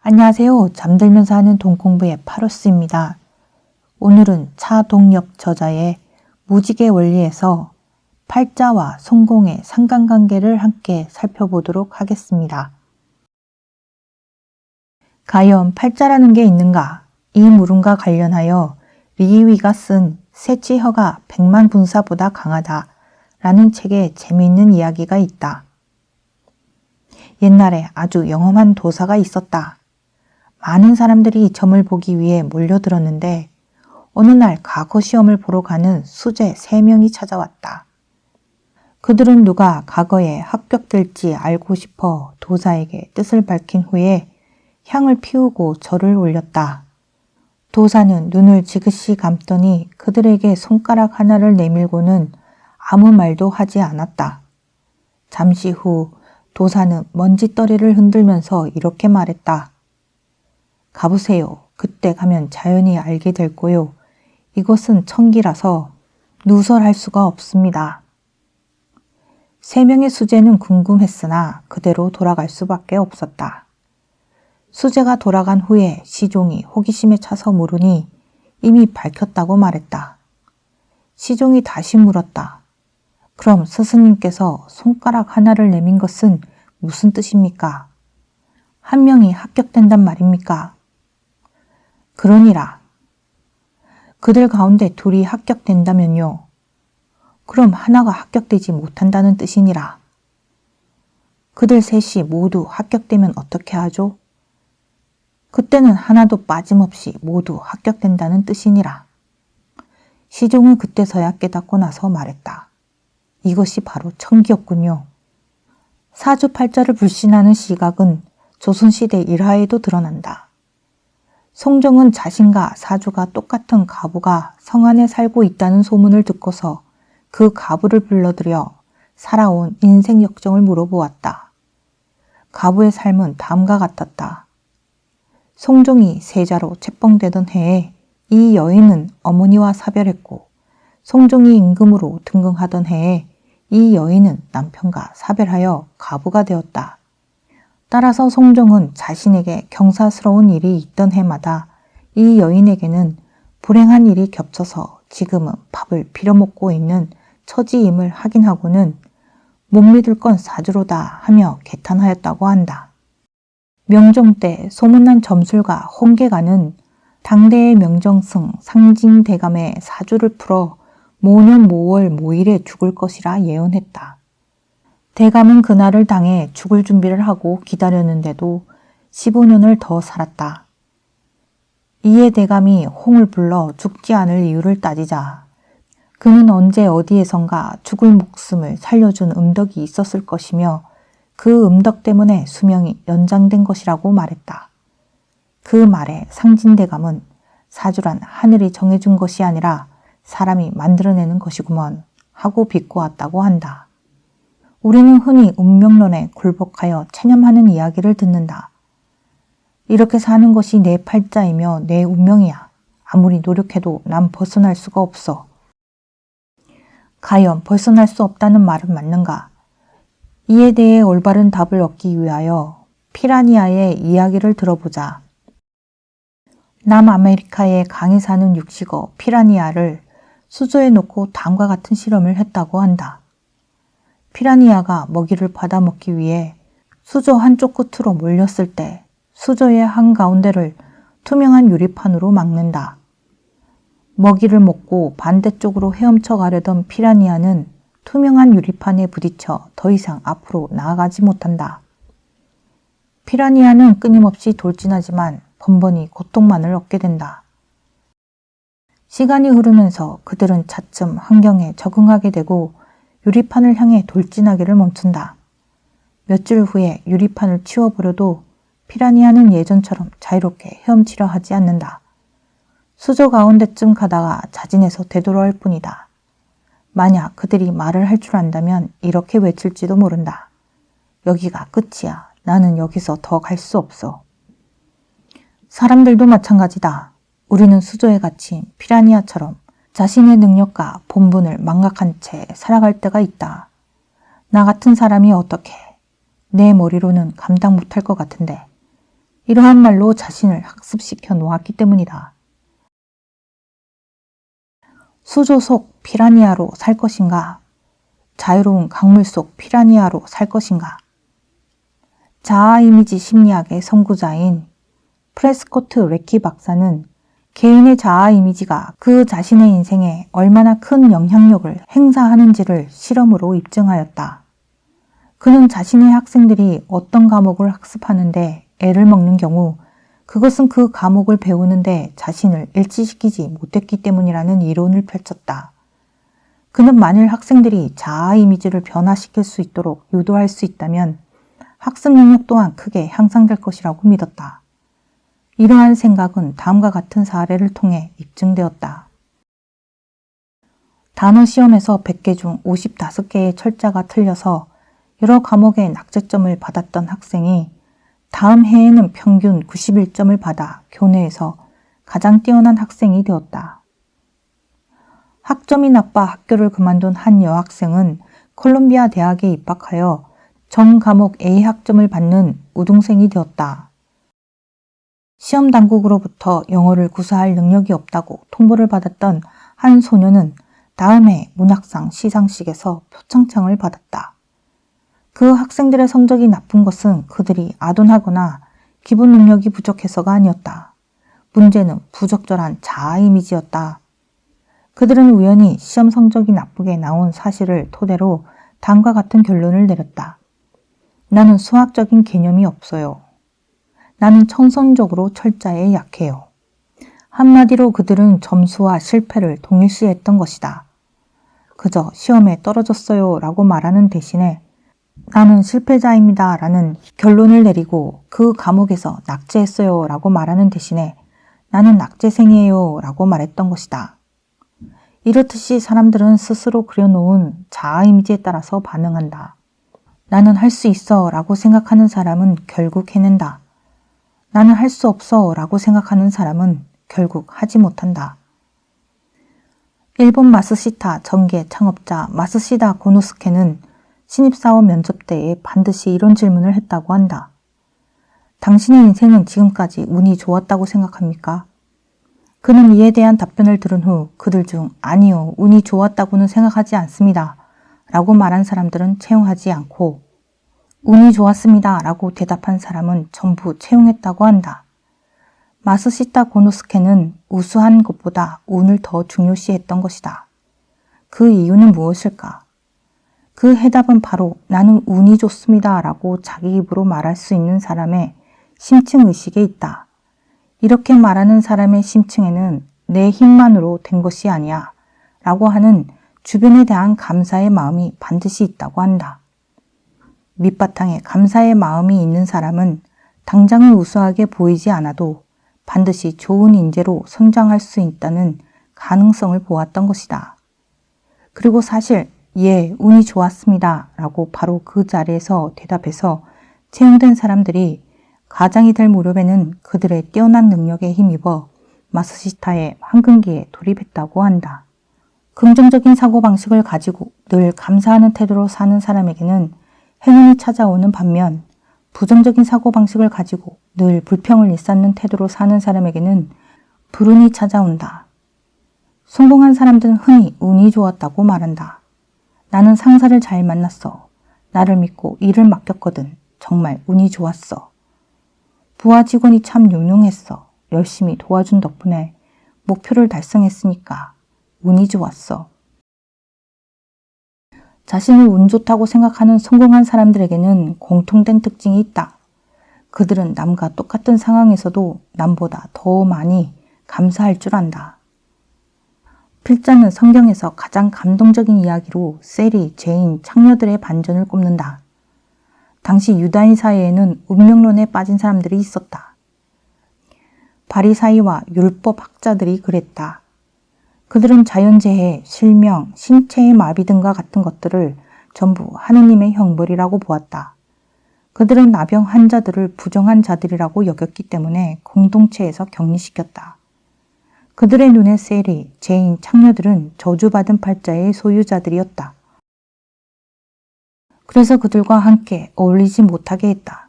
안녕하세요. 잠들면서 하는 동공부의 파로스입니다. 오늘은 차동력 저자의 무지개 원리에서 팔자와 성공의 상관관계를 함께 살펴보도록 하겠습니다. 과연 팔자라는 게 있는가? 이 물음과 관련하여 리위가 쓴 세치혀가 백만 분사보다 강하다 라는 책에 재미있는 이야기가 있다. 옛날에 아주 영험한 도사가 있었다. 많은 사람들이 점을 보기 위해 몰려들었는데 어느 날 과거 시험을 보러 가는 수재 3명이 찾아왔다. 그들은 누가 과거에 합격될지 알고 싶어 도사에게 뜻을 밝힌 후에 향을 피우고 절을 올렸다. 도사는 눈을 지그시 감더니 그들에게 손가락 하나를 내밀고는 아무 말도 하지 않았다. 잠시 후 도사는 먼지떨이를 흔들면서 이렇게 말했다. 가보세요. 그때 가면 자연히 알게 될 거요. 이것은 천기라서 누설할 수가 없습니다. 세 명의 수재는 궁금했으나 그대로 돌아갈 수밖에 없었다. 수재가 돌아간 후에 시종이 호기심에 차서 물으니 이미 밝혔다고 말했다. 시종이 다시 물었다. 그럼 스승님께서 손가락 하나를 내민 것은 무슨 뜻입니까? 한 명이 합격된단 말입니까? 그러니라. 그들 가운데 둘이 합격된다면요. 그럼 하나가 합격되지 못한다는 뜻이니라. 그들 셋이 모두 합격되면 어떻게 하죠? 그때는 하나도 빠짐없이 모두 합격된다는 뜻이니라. 시종은 그때서야 깨닫고 나서 말했다. 이것이 바로 천기였군요. 사주팔자를 불신하는 시각은 조선시대 일화에도 드러난다. 송정은 자신과 사주가 똑같은 가부가 성 안에 살고 있다는 소문을 듣고서 그 가부를 불러들여 살아온 인생 역정을 물어보았다. 가부의 삶은 다음과 같았다. 송정이 세자로 책봉되던 해에 이 여인은 어머니와 사별했고 송정이 임금으로 등극하던 해에 이 여인은 남편과 사별하여 가부가 되었다. 따라서 송정은 자신에게 경사스러운 일이 있던 해마다 이 여인에게는 불행한 일이 겹쳐서 지금은 밥을 빌어먹고 있는 처지임을 확인하고는 못 믿을 건 사주로다 하며 개탄하였다고 한다. 명정 때 소문난 점술가 홍계가는 당대의 명정승 상징대감의 사주를 풀어 모년 모월 모일에 죽을 것이라 예언했다. 대감은 그날을 당해 죽을 준비를 하고 기다렸는데도 15년을 더 살았다. 이에 대감이 홍을 불러 죽지 않을 이유를 따지자 그는 언제 어디에선가 죽을 목숨을 살려준 음덕이 있었을 것이며 그 음덕 때문에 수명이 연장된 것이라고 말했다. 그 말에 상진대감은 사주란 하늘이 정해준 것이 아니라 사람이 만들어내는 것이구먼 하고 비꼬았다고 한다. 우리는 흔히 운명론에 굴복하여 체념하는 이야기를 듣는다. 이렇게 사는 것이 내 팔자이며 내 운명이야. 아무리 노력해도 난 벗어날 수가 없어. 과연 벗어날 수 없다는 말은 맞는가? 이에 대해 올바른 답을 얻기 위하여 피라니아의 이야기를 들어보자. 남아메리카의 강에 사는 육식어 피라니아를 수조에 놓고 다음과 같은 실험을 했다고 한다. 피라니아가 먹이를 받아 먹기 위해 수조 한쪽 끝으로 몰렸을 때 수조의 한가운데를 투명한 유리판으로 막는다. 먹이를 먹고 반대쪽으로 헤엄쳐 가려던 피라니아는 투명한 유리판에 부딪혀 더 이상 앞으로 나아가지 못한다. 피라니아는 끊임없이 돌진하지만 번번이 고통만을 얻게 된다. 시간이 흐르면서 그들은 차츰 환경에 적응하게 되고 유리판을 향해 돌진하기를 멈춘다. 몇 줄 후에 유리판을 치워버려도 피라니아는 예전처럼 자유롭게 헤엄치려 하지 않는다. 수조 가운데쯤 가다가 자진해서 되돌아올 뿐이다. 만약 그들이 말을 할 줄 안다면 이렇게 외칠지도 모른다. 여기가 끝이야. 나는 여기서 더 갈 수 없어. 사람들도 마찬가지다. 우리는 수조에 갇힌 피라니아처럼 자신의 능력과 본분을 망각한 채 살아갈 때가 있다. 나 같은 사람이 어떻게 내 머리로는 감당 못할 것 같은데 이러한 말로 자신을 학습시켜 놓았기 때문이다. 수조 속 피라니아로 살 것인가? 자유로운 강물 속 피라니아로 살 것인가? 자아 이미지 심리학의 선구자인 프레스코트 레키 박사는 개인의 자아 이미지가 그 자신의 인생에 얼마나 큰 영향력을 행사하는지를 실험으로 입증하였다. 그는 자신의 학생들이 어떤 과목을 학습하는데 애를 먹는 경우 그것은 그 과목을 배우는데 자신을 일치시키지 못했기 때문이라는 이론을 펼쳤다. 그는 만일 학생들이 자아 이미지를 변화시킬 수 있도록 유도할 수 있다면 학습 능력 또한 크게 향상될 것이라고 믿었다. 이러한 생각은 다음과 같은 사례를 통해 입증되었다. 단어 시험에서 100개 중 55개의 철자가 틀려서 여러 과목에 낙제점을 받았던 학생이 다음 해에는 평균 91점을 받아 교내에서 가장 뛰어난 학생이 되었다. 학점이 나빠 학교를 그만둔 한 여학생은 콜롬비아 대학에 입학하여 전 과목 A 학점을 받는 우등생이 되었다. 시험 당국으로부터 영어를 구사할 능력이 없다고 통보를 받았던 한 소녀는 다음 해 문학상 시상식에서 표창장을 받았다. 그 학생들의 성적이 나쁜 것은 그들이 아둔하거나 기본 능력이 부족해서가 아니었다. 문제는 부적절한 자아 이미지였다. 그들은 우연히 시험 성적이 나쁘게 나온 사실을 토대로 다음과 같은 결론을 내렸다. 나는 수학적인 개념이 없어요. 나는 청선적으로 철자에 약해요. 한마디로 그들은 점수와 실패를 동일시했던 것이다. 그저 시험에 떨어졌어요 라고 말하는 대신에 나는 실패자입니다 라는 결론을 내리고 그 감옥에서 낙제했어요 라고 말하는 대신에 나는 낙제생이에요 라고 말했던 것이다. 이렇듯이 사람들은 스스로 그려놓은 자아 이미지에 따라서 반응한다. 나는 할 수 있어 라고 생각하는 사람은 결국 해낸다. 나는 할 수 없어 라고 생각하는 사람은 결국 하지 못한다. 일본 마스시타 전개 창업자 마스시다 고노스케는 신입사원 면접 때에 반드시 이런 질문을 했다고 한다. 당신의 인생은 지금까지 운이 좋았다고 생각합니까? 그는 이에 대한 답변을 들은 후 그들 중 아니요, 운이 좋았다고는 생각하지 않습니다. 라고 말한 사람들은 채용하지 않고 운이 좋았습니다. 라고 대답한 사람은 전부 채용했다고 한다. 마스시타 고노스케는 우수한 것보다 운을 더 중요시했던 것이다. 그 이유는 무엇일까? 그 해답은 바로 나는 운이 좋습니다 라고 자기 입으로 말할 수 있는 사람의 심층 의식에 있다. 이렇게 말하는 사람의 심층에는 내 힘만으로 된 것이 아니야 라고 하는 주변에 대한 감사의 마음이 반드시 있다고 한다. 밑바탕에 감사의 마음이 있는 사람은 당장은 우수하게 보이지 않아도 반드시 좋은 인재로 성장할 수 있다는 가능성을 보았던 것이다. 그리고 사실 예, 운이 좋았습니다. 라고 바로 그 자리에서 대답해서 채용된 사람들이 가장이 될 무렵에는 그들의 뛰어난 능력에 힘입어 마스시타의 황금기에 돌입했다고 한다. 긍정적인 사고방식을 가지고 늘 감사하는 태도로 사는 사람에게는 행운이 찾아오는 반면 부정적인 사고방식을 가지고 늘 불평을 일삼는 태도로 사는 사람에게는 불운이 찾아온다. 성공한 사람들은 흔히 운이 좋았다고 말한다. 나는 상사를 잘 만났어. 나를 믿고 일을 맡겼거든. 정말 운이 좋았어. 부하 직원이 참 유능했어. 열심히 도와준 덕분에 목표를 달성했으니까 운이 좋았어. 자신을 운 좋다고 생각하는 성공한 사람들에게는 공통된 특징이 있다. 그들은 남과 똑같은 상황에서도 남보다 더 많이 감사할 줄 안다. 필자는 성경에서 가장 감동적인 이야기로 셀이 죄인 창녀들의 반전을 꼽는다. 당시 유다인 사회에는 운명론에 빠진 사람들이 있었다. 바리사이와 율법 학자들이 그랬다. 그들은 자연재해, 실명, 신체의 마비 등과 같은 것들을 전부 하느님의 형벌이라고 보았다. 그들은 나병 환자들을 부정한 자들이라고 여겼기 때문에 공동체에서 격리시켰다. 그들의 눈에 셀이 죄인 창녀들은 저주받은 팔자의 소유자들이었다. 그래서 그들과 함께 어울리지 못하게 했다.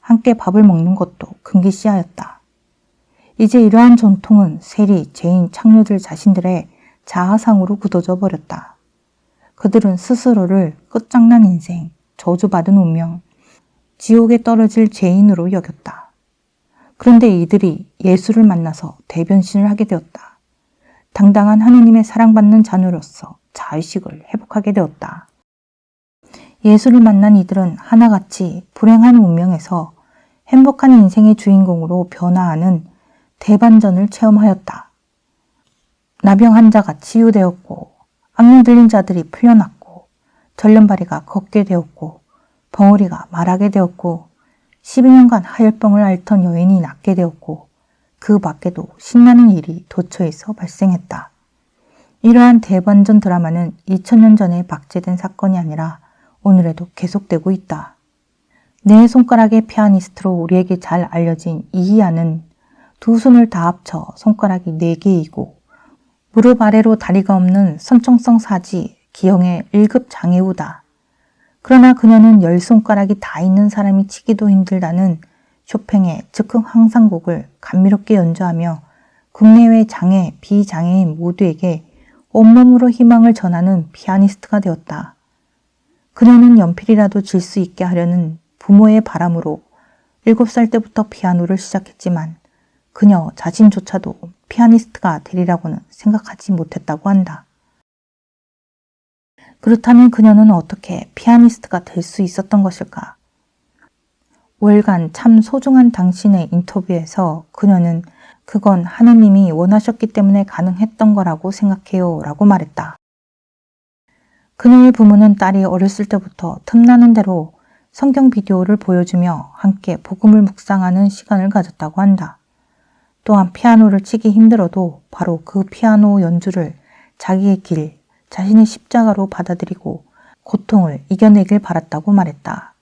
함께 밥을 먹는 것도 금기시하였다. 이제 이러한 전통은 세리, 죄인, 창녀들 자신들의 자아상으로 굳어져 버렸다. 그들은 스스로를 끝장난 인생, 저주받은 운명, 지옥에 떨어질 죄인으로 여겼다. 그런데 이들이 예수를 만나서 대변신을 하게 되었다. 당당한 하느님의 사랑받는 자녀로서 자의식을 회복하게 되었다. 예수를 만난 이들은 하나같이 불행한 운명에서 행복한 인생의 주인공으로 변화하는 대반전을 체험하였다. 나병 환자가 치유되었고, 악령 들린 자들이 풀려났고, 전련바리가 걷게 되었고, 벙어리가 말하게 되었고, 12년간 하열병을 앓던 여인이 낫게 되었고, 그 밖에도 신나는 일이 도처에서 발생했다. 이러한 대반전 드라마는 2000년 전에 박제된 사건이 아니라 오늘에도 계속되고 있다. 네 손가락의 피아니스트로 우리에게 잘 알려진 이희아는 두 손을 다 합쳐 손가락이 네 개이고 무릎 아래로 다리가 없는 선청성 사지 기형의 1급 장애우다. 그러나 그녀는 열 손가락이 다 있는 사람이 치기도 힘들다는 쇼팽의 즉흥 황상곡을 감미롭게 연주하며 국내외 장애, 비장애인 모두에게 온몸으로 희망을 전하는 피아니스트가 되었다. 그녀는 연필이라도 질 수 있게 하려는 부모의 바람으로 7살 때부터 피아노를 시작했지만 그녀 자신조차도 피아니스트가 되리라고는 생각하지 못했다고 한다. 그렇다면 그녀는 어떻게 피아니스트가 될 수 있었던 것일까? 월간 참 소중한 당신의 인터뷰에서 그녀는 그건 하느님이 원하셨기 때문에 가능했던 거라고 생각해요 라고 말했다. 그녀의 부모는 딸이 어렸을 때부터 틈나는 대로 성경 비디오를 보여주며 함께 복음을 묵상하는 시간을 가졌다고 한다. 또한 피아노를 치기 힘들어도 바로 그 피아노 연주를 자기의 길, 자신의 십자가로 받아들이고 고통을 이겨내길 바랐다고 말했다.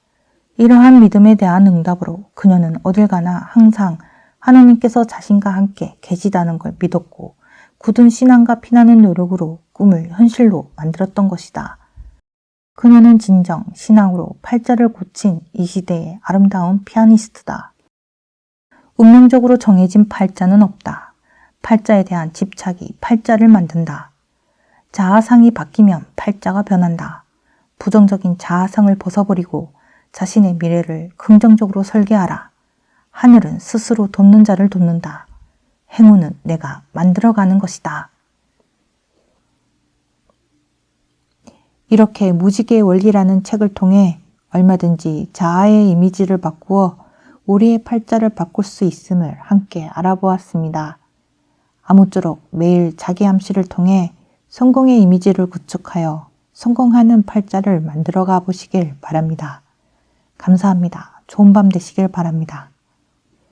이러한 믿음에 대한 응답으로 그녀는 어딜 가나 항상 하나님께서 자신과 함께 계시다는 걸 믿었고 굳은 신앙과 피나는 노력으로 꿈을 현실로 만들었던 것이다. 그녀는 진정 신앙으로 팔자를 고친 이 시대의 아름다운 피아니스트다. 운명적으로 정해진 팔자는 없다. 팔자에 대한 집착이 팔자를 만든다. 자아상이 바뀌면 팔자가 변한다. 부정적인 자아상을 벗어버리고 자신의 미래를 긍정적으로 설계하라. 하늘은 스스로 돕는 자를 돕는다. 행운은 내가 만들어가는 것이다. 이렇게 무지개의 원리라는 책을 통해 얼마든지 자아의 이미지를 바꾸어 우리의 팔자를 바꿀 수 있음을 함께 알아보았습니다. 아무쪼록 매일 자기 암시를 통해 성공의 이미지를 구축하여 성공하는 팔자를 만들어 가 보시길 바랍니다. 감사합니다. 좋은 밤 되시길 바랍니다.